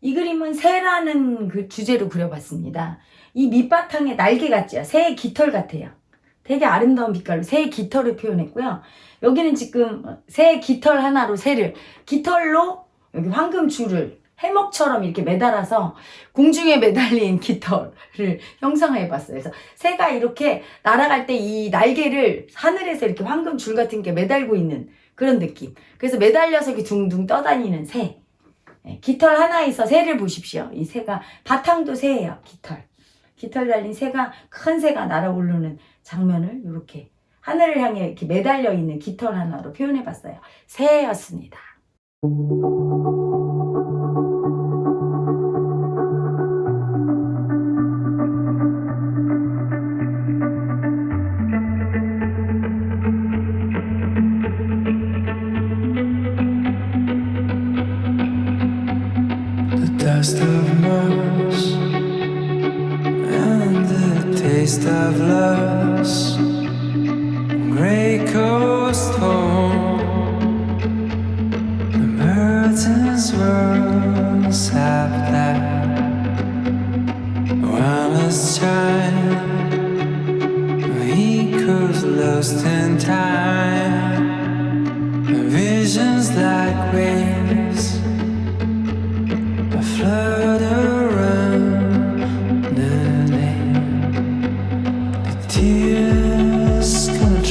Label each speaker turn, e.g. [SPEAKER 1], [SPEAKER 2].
[SPEAKER 1] 이 그림은 새라는 그 주제로 그려봤습니다. 이 밑바탕에 날개 같죠? 새의 깃털 같아요. 되게 아름다운 빛깔로 새의 깃털을 표현했고요. 여기는 지금 새의 깃털 하나로 새를 깃털로 여기 황금 줄을 해먹처럼 이렇게 매달아서 공중에 매달린 깃털을 형상해 화 봤어요. 그래서 새가 이렇게 날아갈 때 이 날개를 하늘에서 이렇게 황금 줄 같은 게 매달고 있는 그런 느낌. 그래서 매달려서 이렇게 둥둥 떠다니는 새. 예, 깃털 하나에서 새를 보십시오. 이 새가 바탕도 새예요. 깃털. 깃털 달린 새가 큰 새가 날아오르는 장면을 이렇게 하늘을 향해 이렇게 매달려 있는 깃털 하나로 표현해 봤어요. 새였습니다.
[SPEAKER 2] dust of Mars and the taste of loss. gray coast home. The birds and have left. One is child, he goes lost in time. Visions like waves.